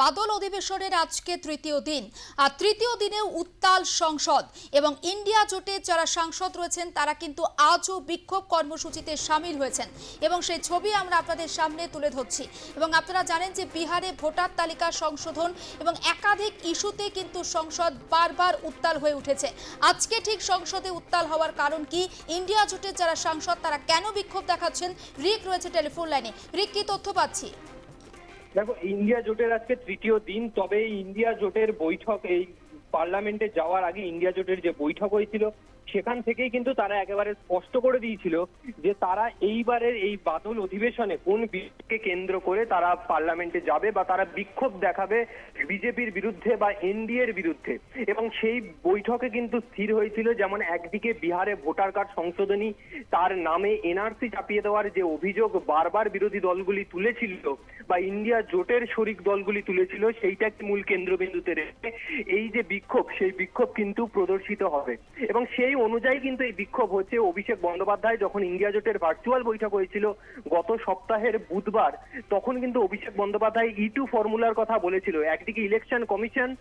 বাদল অধিবেশনের আজকে তৃতীয় দিন। আর তৃতীয় দিনেও উত্তাল সংসদ এবং ইন্ডিয়া জোটের যারা সাংসদ রয়েছেন, তারা কিন্তু আজও বিক্ষোভ কর্মসূচিতে সামিল হয়েছেন এবং সেই ছবি আমরা আপনাদের সামনে তুলে ধরছি। এবং আপনারা জানেন যে বিহারে ভোটার তালিকা সংশোধন এবং একাধিক ইস্যুতে কিন্তু সংসদ বারবার উত্তাল হয়ে উঠেছে। আজকে ঠিক সংসদে উত্তাল হওয়ার কারণ কি? ইন্ডিয়া জোটের যারা সাংসদ, তারা কেন বিক্ষোভ দেখাচ্ছেন? রিক রয়েছে টেলিফোন লাইনে। রিক, কি তথ্য পাচ্ছি? দেখো ইন্ডিয়া জোটের আজকে তৃতীয় দিন তবে ইন্ডিয়া জোটের বৈঠক এই পার্লামেন্টে যাওয়ার আগে ইন্ডিয়া জোটের যে বৈঠক হয়েছিল, সেখান থেকেই কিন্তু তারা একেবারে স্পষ্ট করে দিয়েছিল যে তারা এইবারের এই বাদল অধিবেশনে কোন বিষয়কে কেন্দ্র করে তারা পার্লামেন্টে যাবে বা তারা বিক্ষোভ দেখাবে বিজেপির বিরুদ্ধে বা এনডিএর বিরুদ্ধে। এবং সেই বৈঠকে কিন্তু স্থির হয়েছিল যেমন একদিকে বিহারে ভোটার কার্ড সংশোধনী, তার নামে এনআরসি চাপিয়ে দেওয়ার যে অভিযোগ বারবার বিরোধী দলগুলি তুলেছিল বা ইন্ডিয়া জোটের শরিক দলগুলি তুলেছিল সেইটাকে মূল কেন্দ্রবিন্দুতে রেখে এই যে বিক্ষোভ, সেই বিক্ষোভ কিন্তু প্রদর্শিত হবে। এবং সেই অনুযায়ী কিন্তু এই বিক্ষোভ হচ্ছে। অভিষেক বন্দ্যোপাধ্যায় যখন ইন্ডিয়া জোটের ভার্চুয়াল বৈঠক হয়েছিল গত সপ্তাহের বুধবার, তখন কিন্তু অভিষেক বন্দ্যোপাধ্যায় ইটু ফর্মুলার কথা বলেছিল। একদিকে ইলেকশন কমিশন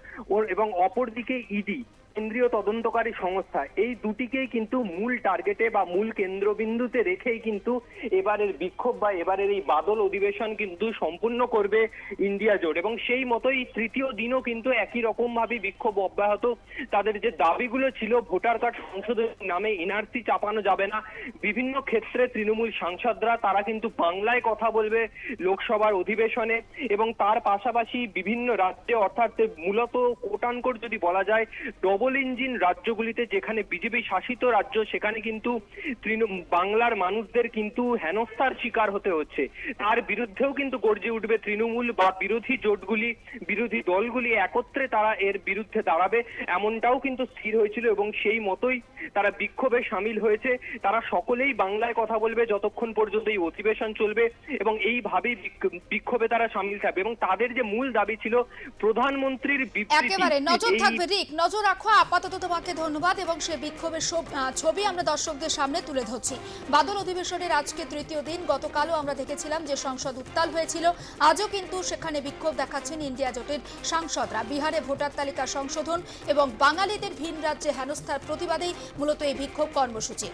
এবং অপরদিকে ইডি কেন্দ্রীয় তদন্তকারী সংস্থা। এই দুটিকেই কিন্তু মূল টার্গেটে বা মূল কেন্দ্রবিন্দুতে রেখেই কিন্তু এবারের বিক্ষোভ বা এবারের এই বাদল অধিবেশন কিন্তু সম্পূর্ণ করবে ইন্ডিয়া জোট। এবং সেই মতোই তৃতীয় দিনও কিন্তু একই রকম ভাবে বিক্ষোভ অব্যাহত। তাদের যে দাবিগুলো ছিল, ভোটার কার্ড সংশোধনের নামে এনআরসি চাপানো যাবে না। বিভিন্ন ক্ষেত্রে তৃণমূল সাংসদরা, তারা কিন্তু বাংলায় কথা বলবে লোকসভার অধিবেশনে। এবং তার পাশাপাশি বিভিন্ন রাজ্যে, অর্থাৎ মূলত কোটানকোট যদি বলা যায় ডবল ইঞ্জিন রাজ্যগুলিতে যেখানে বিজেপি শাসিত রাজ্য সেখানে কিন্তু বাংলার মানুষদের কিন্তু হেনস্থার শিকার হতে হচ্ছে। তার বিরুদ্ধেও কিন্তু গর্জে উঠবে তৃণমূল বা বিরোধী জোটগুলি বিরোধী দলগুলি একত্রে তারা এর বিরুদ্ধে দাঁড়াবে। এমনটাও কিন্তু স্থির হয়েছিল এবং সেই মতোই তারা বিক্ষোভে সামিল হয়েছে। তারা সকলেই বাংলায় কথা বলবে যতক্ষণ পর্যন্ত এই অধিবেশন চলবে এবং এইভাবেই বিক- বিক্ষোভে তারা সামিল থাকবে। এবং তাদের যে মূল দাবি ছিল প্রধানমন্ত্রীর বিবৃতি নজর থাকবে রিক নজর রাখো আপাতত তোমাকে ধন্যবাদ এবং সে বিক্ষোভের ছবি আমরা দর্শকদের সামনে তুলে ধরছি। বাদল অধিবেশনের আজকে তৃতীয় দিন, গতকালও আমরা দেখেছিলাম যে সংসদ উত্তাল হয়েছিল। আজও কিন্তু সেখানে বিক্ষোভ দেখাচ্ছেন ইন্ডিয়া জোটের সাংসদরা। বিহারে ভোটার তালিকা সংশোধন এবং বাঙালিদের ভিন রাজ্যে হেনস্থার প্রতিবাদেই মূলত এই বিক্ষোভ কর্মসূচি।